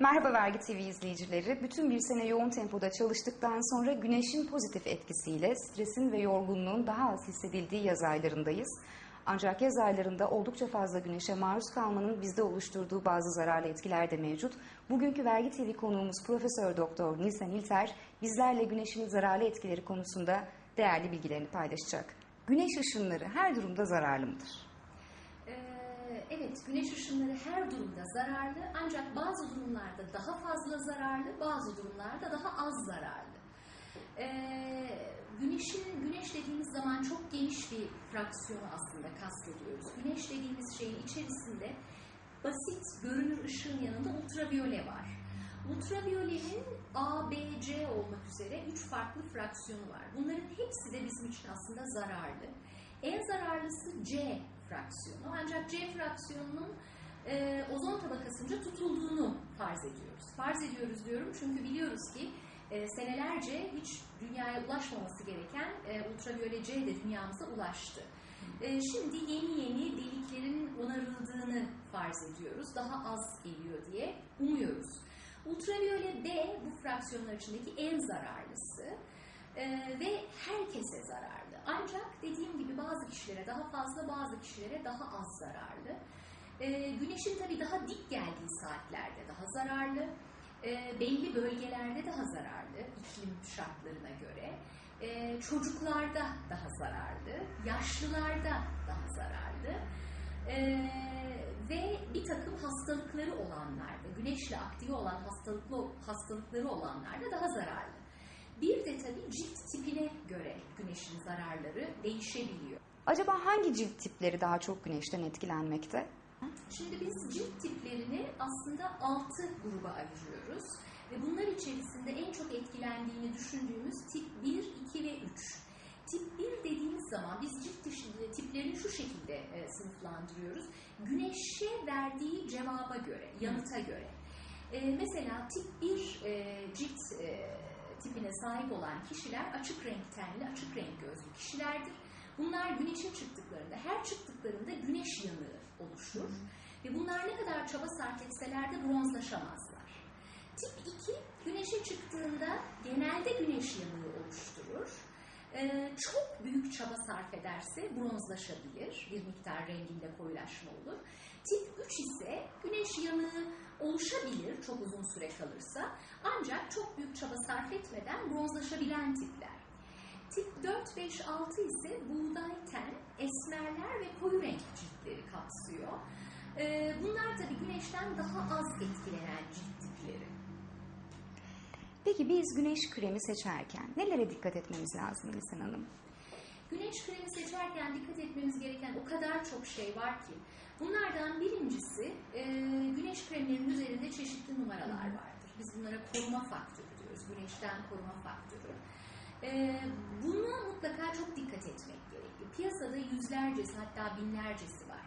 Merhaba Vergi TV izleyicileri. Bütün bir sene yoğun tempoda çalıştıktan sonra güneşin pozitif etkisiyle stresin ve yorgunluğun daha az hissedildiği yaz aylarındayız. Ancak yaz aylarında oldukça fazla güneşe maruz kalmanın bizde oluşturduğu bazı zararlı etkiler de mevcut. Bugünkü Vergi TV konuğumuz Profesör Doktor Nilsen İlter bizlerle güneşin zararlı etkileri konusunda değerli bilgilerini paylaşacak. Güneş ışınları her durumda zararlı mıdır? Evet, güneş ışınları her durumda zararlı ancak bazı durumlarda daha fazla zararlı, bazı durumlarda daha az zararlı. Ee, güneşin, güneş dediğimiz zaman çok geniş bir fraksiyonu aslında kastediyoruz. Güneş dediğimiz şeyin içerisinde basit görünür ışığın yanında ultraviyole var. Ultraviyolenin A, B, C olmak üzere üç farklı fraksiyonu var. Bunların hepsi de bizim için aslında zararlı. En zararlısı C fraksiyonu. Ancak C fraksiyonunun e, ozon tabakasınca tutulduğunu farz ediyoruz. Farz ediyoruz diyorum çünkü biliyoruz ki e, senelerce hiç dünyaya ulaşmaması gereken e, ultraviyole C de dünyamıza ulaştı. E, şimdi yeni yeni deliklerin onarıldığını farz ediyoruz. Daha az geliyor diye umuyoruz. Ultraviyole B bu fraksiyonlar içindeki en zararlısı e, ve herkese zararlı. Ancak dediğim gibi bazı kişilere daha fazla, bazı kişilere daha az zararlı. E, güneşin tabii daha dik geldiği saatlerde daha zararlı. E, belli bölgelerde daha zararlı iklim şartlarına göre. E, çocuklarda daha zararlı, yaşlılarda daha zararlı. E, ve bir takım hastalıkları olanlarda, güneşle aktive olan hastalıklı hastalıkları olanlarda daha zararlı. Bir de tabii cilt tipine göre güneşin zararları değişebiliyor. Acaba hangi cilt tipleri daha çok güneşten etkilenmekte? Şimdi biz cilt tiplerini aslında altı gruba ayırıyoruz. Ve bunlar içerisinde en çok etkilendiğini düşündüğümüz tip 1, 2 ve 3. Tip 1 dediğimiz zaman biz cilt dışı- tiplerini şu şekilde e, sınıflandırıyoruz. Güneşe verdiği cevaba göre, yanıta göre. E, mesela tip 1 e, cilt e, tipine sahip olan kişiler açık renk tenli, açık renk gözlü kişilerdir. Bunlar güneşe çıktıklarında, her çıktıklarında güneş yanığı oluşur. Ve bunlar ne kadar çaba sarf etseler de bronzlaşamazlar. Tip 2, güneşe çıktığında genelde güneş yanığı oluşturur. Ee, çok büyük çaba sarf ederse bronzlaşabilir, bir miktar renginde koyulaşma olur. Tip 3 ise güneş yanığı oluşabilir çok uzun süre kalırsa ancak çok büyük çaba sarf etmeden bronzlaşabilen tipler. Tip 4, 5, 6 ise buğday ten, esmerler ve koyu renk ciltleri kapsıyor. Ee, bunlar tabii güneşten daha az etkilenen cilt tipleri. Peki biz güneş kremi seçerken nelere dikkat etmemiz lazım Gülsen Hanım? Güneş kremi seçerken dikkat etmemiz gereken o kadar çok şey var ki. Bunlardan birincisi e, güneş kremlerinin üzerinde çeşitli numaralar vardır. Biz bunlara koruma faktörü diyoruz. Güneşten koruma faktörü. E, buna mutlaka çok dikkat etmek gerekiyor. Piyasada yüzlercesi hatta binlercesi var.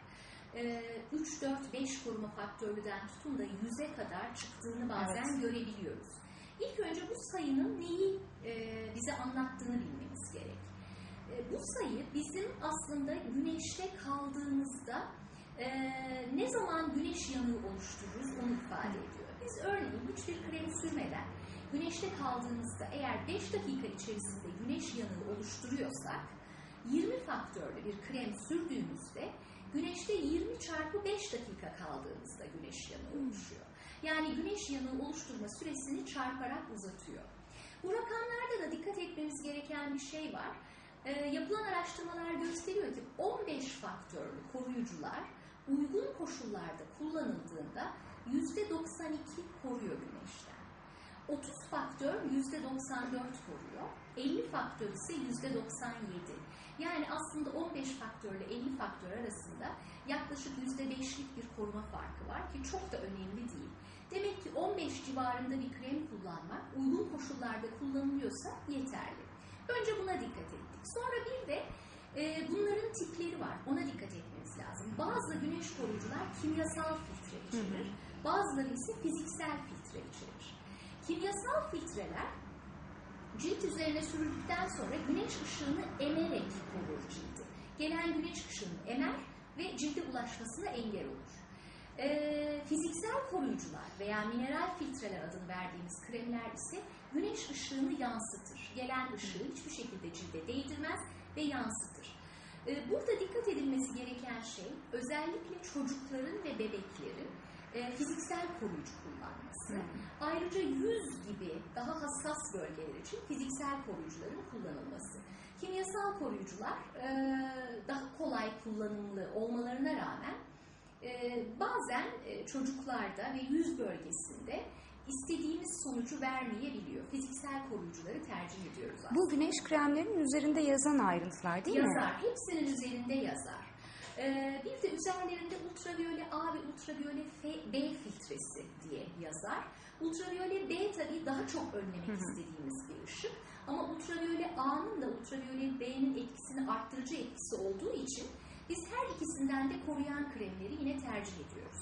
E, 3, 4, 5 koruma faktörlüden tutun da 100'e kadar çıktığını bazen Evet. görebiliyoruz. İlk önce bu sayının neyi e, bize anlattığını bilmemiz gerek. E, bu sayı bizim aslında güneşte kaldığımızda e, ne zaman güneş yanığı oluştururuz onu ifade ediyor. Biz örneğin hiçbir krem sürmeden güneşte kaldığımızda eğer 5 dakika içerisinde güneş yanığı oluşturuyorsak 20 faktörlü bir krem sürdüğümüzde güneşte 20 çarpı 5 dakika kaldığımızda güneş yanığı oluşuyor. Yani güneş yanığı oluşturma süresini çarparak uzatıyor. Bu rakamlarda da dikkat etmemiz gereken bir şey var. Ee, yapılan araştırmalar gösteriyor ki 15 faktörlü koruyucular uygun koşullarda kullanıldığında %92 koruyor güneşten. 30 faktör %94 koruyor. 50 faktör ise %97. Yani aslında 15 faktörle 50 faktör arasında yaklaşık %5'lik bir koruma farkı var ki çok da önemli değil. Demek ki 15 civarında bir krem kullanmak uygun koşullarda kullanılıyorsa yeterli. Önce buna dikkat ettik. Sonra bir de e, bunların tipleri var. Ona dikkat etmemiz lazım. Bazı güneş koruyucular kimyasal filtre içerir. Bazıları ise fiziksel filtre içerir. Kimyasal filtreler cilt üzerine sürüldükten sonra güneş ışığını emerek korur cildi. Gelen güneş ışığını emer ve cilde ulaşmasına engel olur. Ee, fiziksel koruyucular veya mineral filtreler adını verdiğimiz kremler ise güneş ışığını yansıtır. Gelen ışığı hiçbir şekilde cilde değdirmez ve yansıtır. Ee, burada dikkat edilmesi gereken şey özellikle çocukların ve bebeklerin e, fiziksel koruyucu kullanması. Ayrıca yüz gibi daha hassas bölgeler için fiziksel koruyucuların kullanılması. Kimyasal koruyucular e, daha kolay kullanımlı olmalarına rağmen e, bazen e, çocuklarda ve yüz bölgesinde istediğimiz sonucu vermeyebiliyor. Fiziksel koruyucuları tercih ediyoruz aslında. Bu güneş kremlerinin üzerinde yazan ayrıntılar değil mi? yazar. Hepsinin üzerinde yazar. Ee, bir de üzerlerinde ultraviyole A ve ultraviyole F, B filtresi diye yazar. Ultraviyole B tabii daha çok önlemek istediğimiz bir ışık. Ama ultraviyole A'nın da ultraviyole B'nin etkisini arttırıcı etkisi olduğu için biz her ikisinden de koruyan kremleri yine tercih ediyoruz.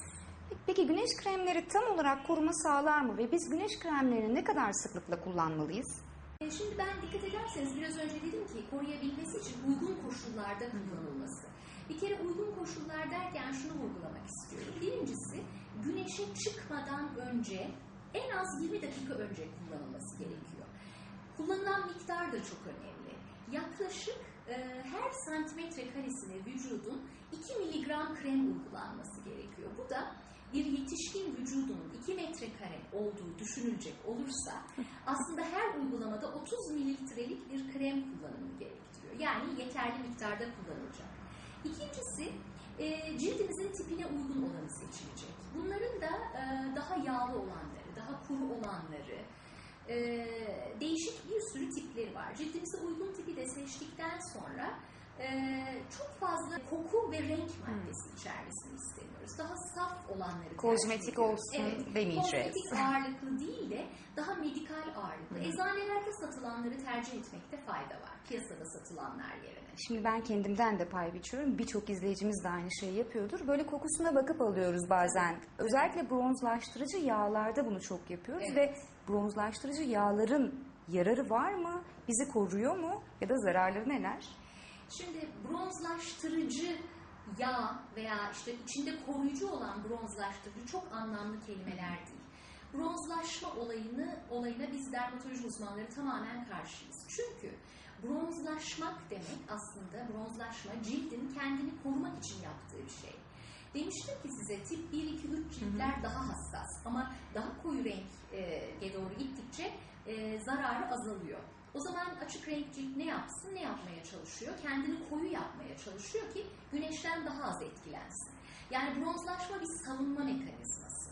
Peki güneş kremleri tam olarak koruma sağlar mı ve biz güneş kremlerini ne kadar sıklıkla kullanmalıyız? E, Şimdi ben dikkat ederseniz biraz önce dedim ki koruyabilmesi için uygun koşullarda kullanılması. Bir kere uygun koşullar derken şunu vurgulamak istiyorum. Birincisi güneşe çıkmadan önce en az 20 dakika önce kullanılması gerekiyor. Kullanılan miktar da çok önemli. Yaklaşık her santimetre karesine vücudun 2 miligram krem uygulanması gerekiyor. Bu da bir yetişkin vücudunun 2 metrekare olduğu düşünülecek olursa aslında her uygulamada 30 mililitrelik bir krem kullanımı gerektiriyor. Yani yeterli miktarda kullanılacak. İkincisi e, cildimizin tipine uygun olanı seçilecek. Bunların da e, daha yağlı olanları, daha kuru olanları, değişik bir sürü tipleri var. Cildimize uygun tipi de seçtikten sonra e, çok fazla koku ve renk maddesi içermesini istemiyoruz. Daha saf olanları Kozmetik olsun evet, demeyeceğiz. Kozmetik ağırlıklı değil de daha medikal ağırlıklı. Hı. Eczanelerde satılanları tercih etmekte fayda var. Piyasada satılanlar yerine. Şimdi ben kendimden de pay biçiyorum. Birçok izleyicimiz de aynı şeyi yapıyordur. Böyle kokusuna bakıp alıyoruz bazen. Özellikle bronzlaştırıcı yağlarda bunu çok yapıyoruz Evet. ve bronzlaştırıcı yağların yararı var mı? Bizi koruyor mu? Ya da zararları neler? Şimdi bronzlaştırıcı yağ veya işte içinde koruyucu olan bronzlaştırıcı çok anlamlı kelimeler değil. Bronzlaşma olayını olayına biz dermatoloji uzmanları tamamen karşıyız. Çünkü bronzlaşmak demek aslında bronzlaşma cildin kendini korumak için yaptığı bir şey. Demiştim ki size tip 1, 2, 3 ciltler daha hassas ama daha koyu renge doğru gittikçe e, zararı azalıyor. O zaman açık renk cilt ne yapsın, ne yapmaya çalışıyor? Kendini koyu yapmaya çalışıyor ki güneşten daha az etkilensin. Yani bronzlaşma bir savunma mekanizması.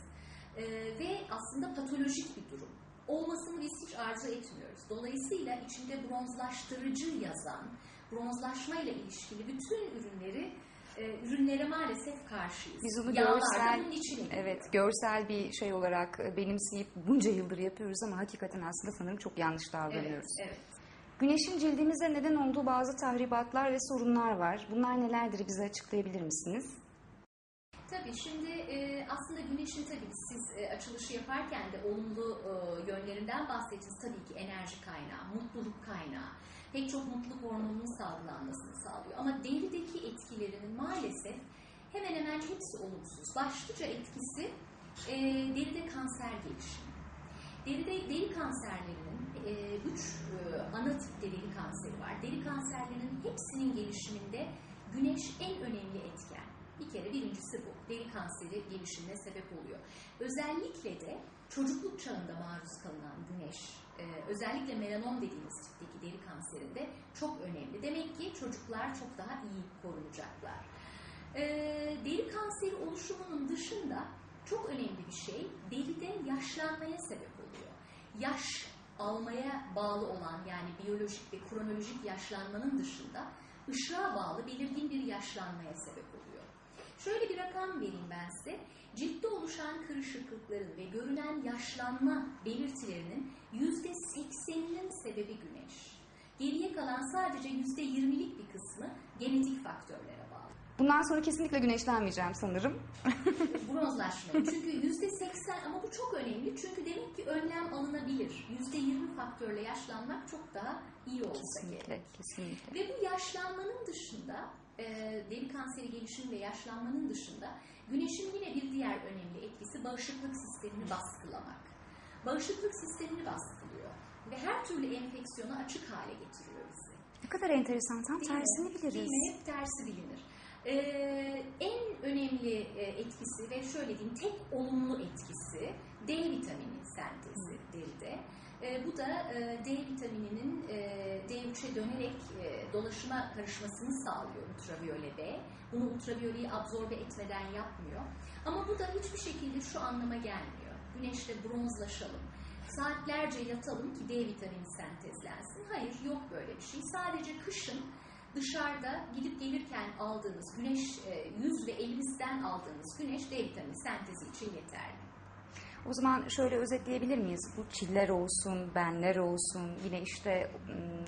Ee, ve aslında patolojik bir durum. Olmasını biz hiç arzu etmiyoruz. Dolayısıyla içinde bronzlaştırıcı yazan, bronzlaşmayla ilişkili bütün ürünleri e, ürünlere maalesef karşıyız. Biz onu Yağlar görsel, evet görsel bir şey olarak benimseyip bunca yıldır yapıyoruz ama hakikaten aslında sanırım çok yanlış davranıyoruz. Evet, evet. Güneşin cildimize neden olduğu bazı tahribatlar ve sorunlar var. Bunlar nelerdir bize açıklayabilir misiniz? Tabii şimdi e, aslında güneşin tabii siz e, açılışı yaparken de olumlu e, yönlerinden bahsettiniz. Tabii ki enerji kaynağı, mutluluk kaynağı. Pek çok mutluluk hormonunun salgılanmasını sağlıyor. Ama derideki etkilerinin maalesef hemen hemen hepsi olumsuz. Başlıca etkisi e, deride kanser gelişimi. Deride deri kanserlerinin e, üç e, ana tipte deri kanseri var. Deri kanserlerinin hepsinin gelişiminde güneş en önemli etken. Bir kere birincisi bu. Deri kanseri gelişimine sebep oluyor. Özellikle de çocukluk çağında maruz kalınan güneş, e, özellikle melanom dediğimiz tipteki deri kanserinde çok önemli. Demek ki çocuklar çok daha iyi korunacaklar. E, deri kanseri oluşumunun dışında çok önemli bir şey deride yaşlanmaya sebep oluyor. Yaş almaya bağlı olan yani biyolojik ve kronolojik yaşlanmanın dışında ışığa bağlı belirgin bir yaşlanmaya sebep oluyor. Şöyle bir rakam vereyim ben size. Ciltte oluşan kırışıklıkların ve görünen yaşlanma belirtilerinin %80'inin sebebi güneş. Geriye kalan sadece %20'lik bir kısmı genetik faktörlere bağlı. Bundan sonra kesinlikle güneşlenmeyeceğim sanırım. bronzlaşmayı. Çünkü yüzde seksen ama bu çok önemli çünkü demek ki önlem alınabilir. Yüzde yirmi faktörle yaşlanmak çok daha iyi olsa gerek. Kesinlikle, kesinlikle. Ve bu yaşlanmanın dışında, e, deri kanseri gelişimi ve yaşlanmanın dışında Güneşin yine bir diğer önemli etkisi bağışıklık sistemini baskılamak. Bağışıklık sistemini baskılıyor ve her türlü enfeksiyona açık hale getiriyor bizi. Ne kadar enteresan. Tam Değil mi? tersini biliriz. Değil mi? Hep tersi bilinir. Ee, en önemli e, etkisi ve şöyle diyeyim tek olumlu etkisi D vitamini sentezi deride. Ee, bu da e, D vitamininin e, D3'e dönerek e, dolaşıma karışmasını sağlıyor ultraviyole B. Bunu ultraviyoleyi absorbe etmeden yapmıyor. Ama bu da hiçbir şekilde şu anlama gelmiyor. Güneşte bronzlaşalım, saatlerce yatalım ki D vitamini sentezlensin. Hayır yok böyle bir şey. Sadece kışın dışarıda gidip gelirken aldığımız güneş, e, yüz ve elimizden aldığımız güneş D vitamini sentezi için yeterli. O zaman şöyle özetleyebilir miyiz? Bu çiller olsun, benler olsun, yine işte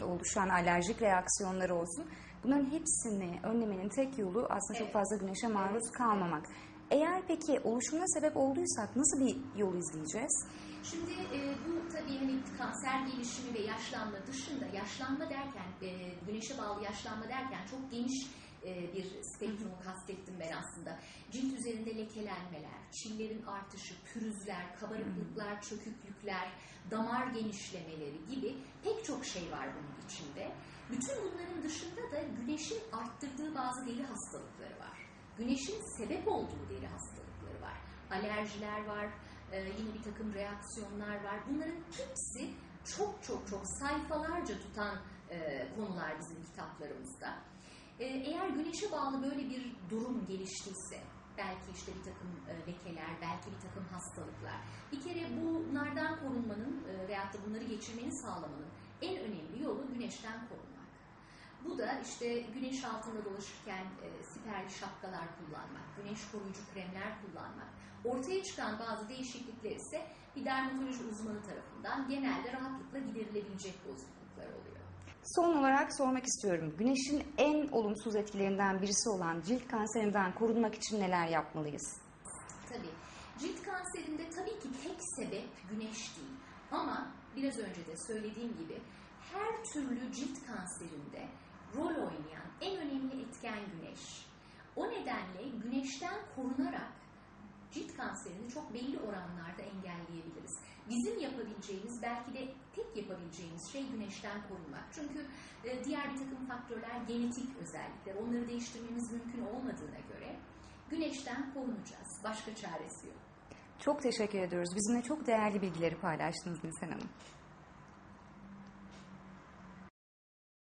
oluşan alerjik reaksiyonlar olsun. Bunların hepsini önlemenin tek yolu aslında çok Evet. fazla güneşe maruz kalmamak. Eğer peki oluşumuna sebep olduysak nasıl bir yol izleyeceğiz? Şimdi e, bu tabii hani kanser gelişimi ve yaşlanma dışında yaşlanma derken e, güneşe bağlı yaşlanma derken çok geniş e, bir spektrumu kastettim ben aslında. Cilt üzerinde lekelenmeler, çillerin artışı, pürüzler, kabarıklıklar, çöküklükler, damar genişlemeleri gibi pek çok şey var bunun içinde. Bütün bunların dışında da güneşin arttırdığı bazı deri hastalıkları var. Güneşin sebep olduğu deri hastalıkları var. Alerjiler var, ee, yine bir takım reaksiyonlar var. Bunların hepsi çok çok çok sayfalarca tutan e, konular bizim kitaplarımızda. Ee, eğer güneşe bağlı böyle bir durum geliştiyse, belki işte bir takım e, lekeler, belki bir takım hastalıklar. Bir kere bunlardan korunmanın e, veyahut da bunları geçirmeni sağlamanın en önemli yolu güneşten korunmak. Bu da işte güneş altında dolaşırken e, siperli şapkalar kullanmak, güneş koruyucu kremler kullanmak. Ortaya çıkan bazı değişiklikler ise bir dermatoloji uzmanı tarafından genelde rahatlıkla giderilebilecek bozukluklar oluyor. Son olarak sormak istiyorum. Güneşin en olumsuz etkilerinden birisi olan cilt kanserinden korunmak için neler yapmalıyız? Tabii. Cilt kanserinde tabii ki tek sebep güneş değil. Ama biraz önce de söylediğim gibi her türlü cilt kanserinde rol oynayan en önemli etken güneş. O nedenle güneşten korunarak cilt kanserini çok belli oranlarda engelleyebiliriz. Bizim yapabileceğimiz belki de tek yapabileceğimiz şey güneşten korunmak. Çünkü e, diğer bir takım faktörler genetik özellikler. Onları değiştirmemiz mümkün olmadığına göre güneşten korunacağız. Başka çaresi yok. Çok teşekkür ediyoruz. Bizimle çok değerli bilgileri paylaştınız Nisan Hanım.